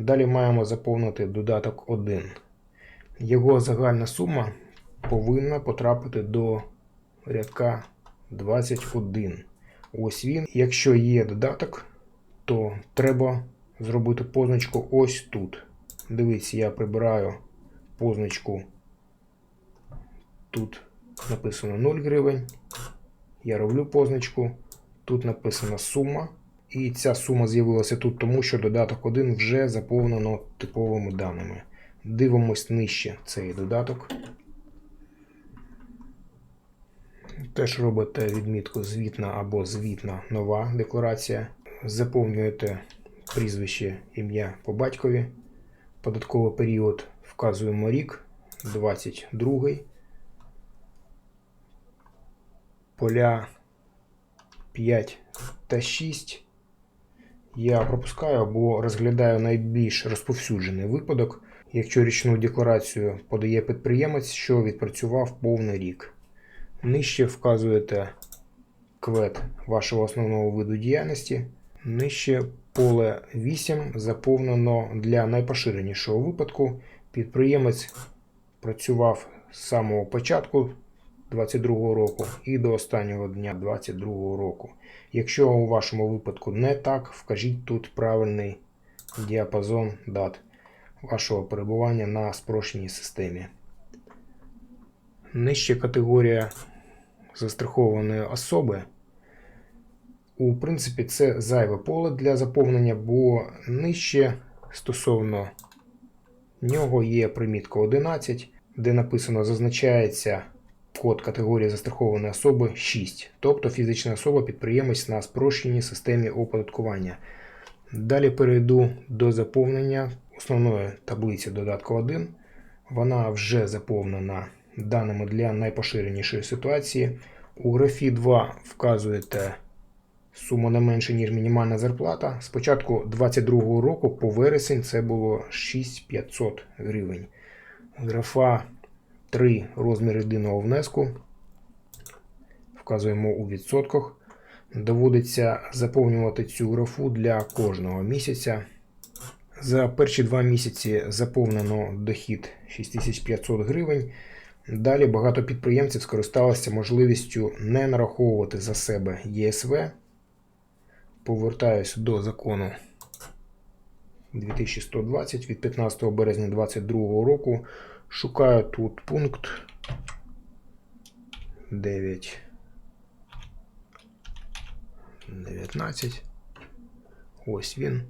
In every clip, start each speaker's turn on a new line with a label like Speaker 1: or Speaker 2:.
Speaker 1: Далі маємо заповнити додаток 1. Його загальна сума повинна потрапити до рядка 21. Ось він. Якщо є додаток, то треба зробити позначку ось тут. Дивіться, я прибираю позначку. Тут написано 0 гривень. Я роблю позначку. Тут написана сума. І ця сума з'явилася тут, тому що додаток 1 вже заповнено типовими даними. Дивимось нижче цей додаток. Теж робите відмітку звітна або звітна нова декларація. Заповнюєте прізвище, ім'я по батькові. Податковий період вказуємо рік 22. Поля 5 та 6 я пропускаю або розглядаю найбільш розповсюджений випадок, якщо річну декларацію подає підприємець, що відпрацював повний рік. Нижче вказуєте квет вашого основного виду діяльності. Нижче поле 8 заповнено для найпоширенішого випадку. Підприємець працював з самого початку 2022 року і до останнього дня 2022 року. Якщо у вашому випадку не так, вкажіть тут правильний діапазон дат вашого перебування на спрощеній системі. Нижче категорія застрахованої особи. У принципі, це зайве поле для заповнення, бо нижче стосовно нього є примітка 11, де написано зазначається код категорії застрахованої особи 6, тобто фізична особа підприємець на спрощеній системі оподаткування. Далі перейду до заповнення основної таблиці додатку 1. Вона вже заповнена даними для найпоширенішої ситуації. У графі 2 вказуєте суму не менше, ніж мінімальна зарплата. З початку 2022 року по вересень це було 6500 гривень. Графа 3 розмір єдиного внеску. Вказуємо у відсотках. Доводиться заповнювати цю графу для кожного місяця. За перші два місяці заповнено дохід 6500 гривень. Далі багато підприємців скористалися можливістю не нараховувати за себе ЄСВ. Повертаюсь до закону 2120 від 15 березня 2022 року. Шукаю тут пункт 9. 19. Ось він.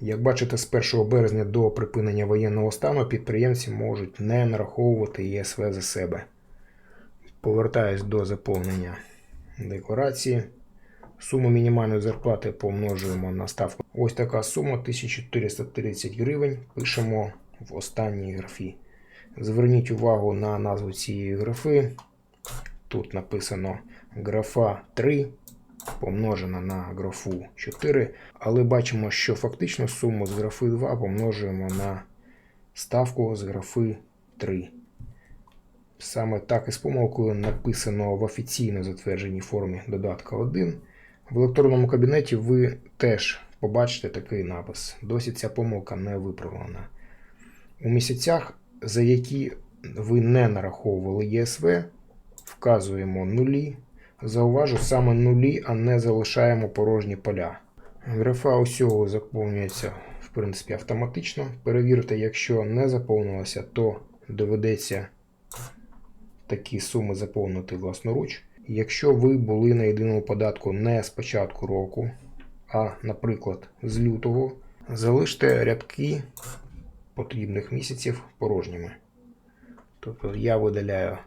Speaker 1: Як бачите, з 1 березня до припинення воєнного стану підприємці можуть не нараховувати ЄСВ за себе. Повертаюсь до заповнення декларації. Суму мінімальної зарплати помножуємо на ставку. Ось така сума 1430 гривень. Пишемо в останній графі. Зверніть увагу на назву цієї графи. Тут написано графа 3 помножена на графу 4, але бачимо, що фактично суму з графи 2 помножуємо на ставку з графи 3. Саме так і з помилкою написано в офіційно затвердженій формі додатка 1. В електронному кабінеті ви теж побачите такий напис. Досі ця помилка не виправлена. У місяцях, за які ви не нараховували ЄСВ, вказуємо нулі. Зауважу саме нулі, а не залишаємо порожні поля. Графа усього заповнюється в принципі автоматично. Перевірте, якщо не заповнилося, то доведеться такі суми заповнити власноруч. Якщо ви були на єдиному податку не з початку року, а, наприклад, з лютого, залиште рядки потрібних місяців порожніми. Тобто я видаляю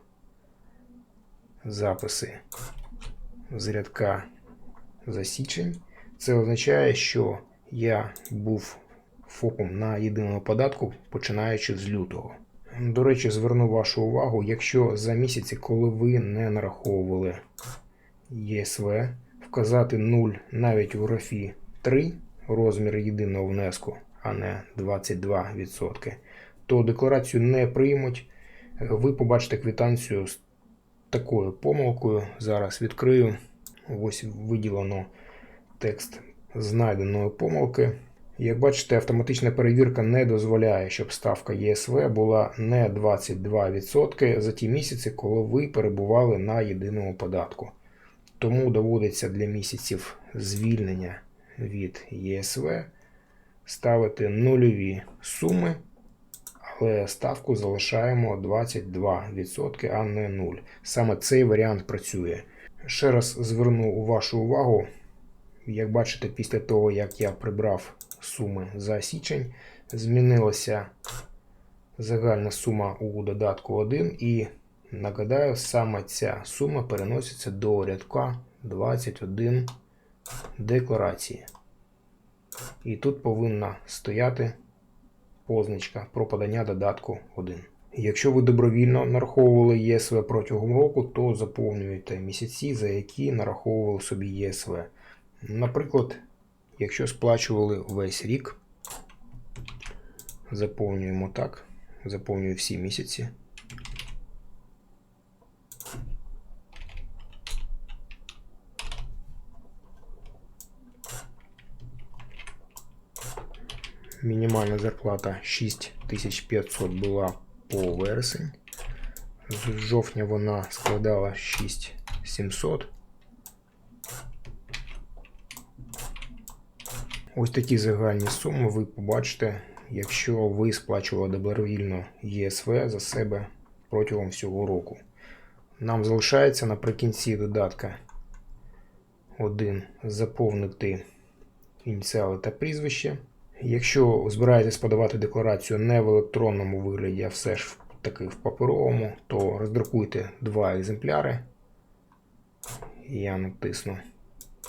Speaker 1: записи з рядка за січень. Це означає, що я був ФОПом на єдиному податку, починаючи з лютого. До речі, зверну вашу увагу, якщо за місяці, коли ви не нараховували ЄСВ, вказати 0 навіть у графі 3 розмір єдиного внеску, а не 22%, то декларацію не приймуть. Ви побачите квитанцію з такою помилкою. Зараз відкрию. Ось виділено текст знайденої помилки. Як бачите, автоматична перевірка не дозволяє, щоб ставка ЄСВ була не 22% за ті місяці, коли ви перебували на єдиному податку. Тому доводиться для місяців звільнення від ЄСВ ставити нульові суми, але ставку залишаємо 22%, а не 0. Саме цей варіант працює. Ще раз зверну вашу увагу. Як бачите, після того, як я прибрав суми за січень, змінилася загальна сума у додатку 1 і нагадаю, саме ця сума переноситься до рядка 21 декларації. І тут повинна стояти позначка про подання додатку 1. Якщо ви добровільно нараховували ЄСВ протягом року, то заповнюєте місяці, за які нараховували собі ЄСВ. Наприклад, якщо сплачували весь рік, заповнюємо так, заповнюю всі місяці. Мінімальна зарплата 6500 була по вересень. З жовтня вона складала 6700. Ось такі загальні суми ви побачите, якщо ви сплачували добровільно ЄСВ за себе протягом всього року. Нам залишається наприкінці додатка 1 заповнити ініціали та прізвище. Якщо збираєтесь подавати декларацію не в електронному вигляді, а все ж таки в паперовому, то роздрукуйте два екземпляри. Я натисну,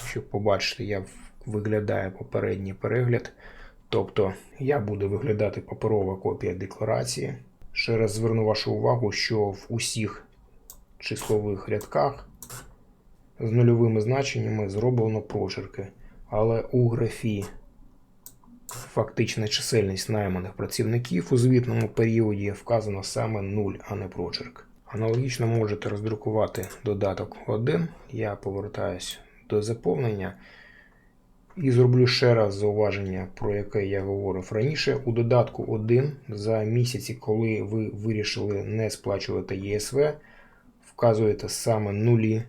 Speaker 1: щоб побачити, як виглядає попередній перегляд. Тобто я буду виглядати паперова копія декларації. Ще раз зверну вашу увагу, що в усіх числових рядках з нульовими значеннями зроблено прочерки. Але у графі фактична чисельність найманих працівників у звітному періоді вказано саме 0, а не прочерк. Аналогічно можете роздрукувати додаток 1. Я повертаюсь до заповнення. І зроблю ще раз зауваження, про яке я говорив раніше. У додатку 1 за місяці, коли ви вирішили не сплачувати ЄСВ, вказуєте саме нулі,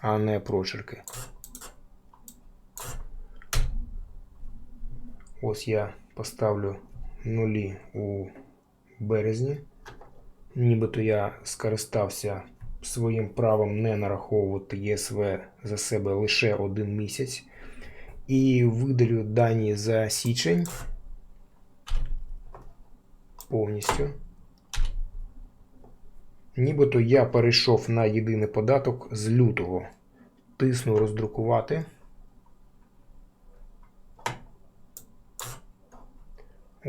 Speaker 1: а не прочерки. Ось я поставлю нулі у березні. Нібито я скористався своїм правом не нараховувати ЄСВ за себе лише один місяць. І видалю дані за січень повністю. Нібито я перейшов на єдиний податок з лютого. Тисну роздрукувати.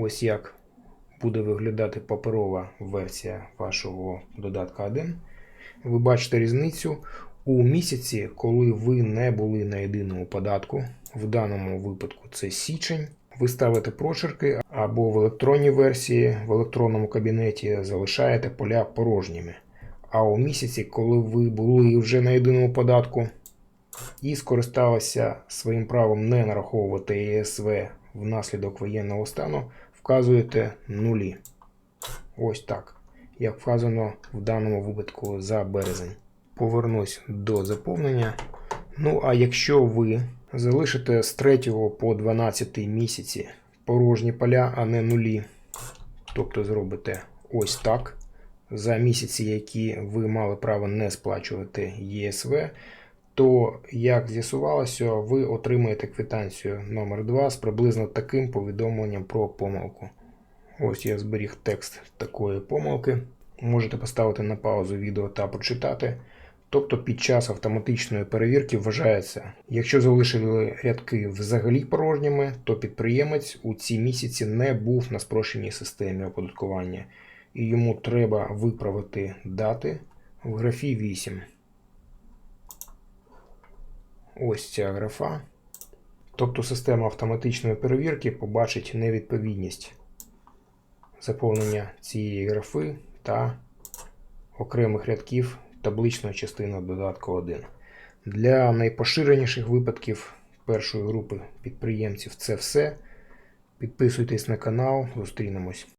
Speaker 1: Ось як буде виглядати паперова версія вашого додатка 1. Ви бачите різницю у місяці, коли ви не були на єдиному податку. В даному випадку це січень. Ви ставите прочерки або в електронній версії, в електронному кабінеті залишаєте поля порожніми. А у місяці, коли ви були вже на єдиному податку і скористалися своїм правом не нараховувати ЄСВ внаслідок воєнного стану, вказуєте нулі. Ось так. Як вказано в даному випадку за березень. Повернусь до заповнення. Ну, а якщо ви залишите з 3 по 12 місяці порожні поля, а не нулі, тобто зробите ось так. За місяці, які ви мали право не сплачувати ЄСВ, то, як з'ясувалося, ви отримаєте квитанцію номер 2 з приблизно таким повідомленням про помилку. Ось я зберіг текст такої помилки. Можете поставити на паузу відео та прочитати. Тобто під час автоматичної перевірки вважається, якщо залишили рядки взагалі порожніми, то підприємець у ці місяці не був на спрощеній системі оподаткування, і йому треба виправити дати в графі 8. Ось ця графа. Тобто система автоматичної перевірки побачить невідповідність заповнення цієї графи та окремих рядків табличної частини додатку 1. Для найпоширеніших випадків першої групи підприємців це все. Підписуйтесь на канал, зустрінемось.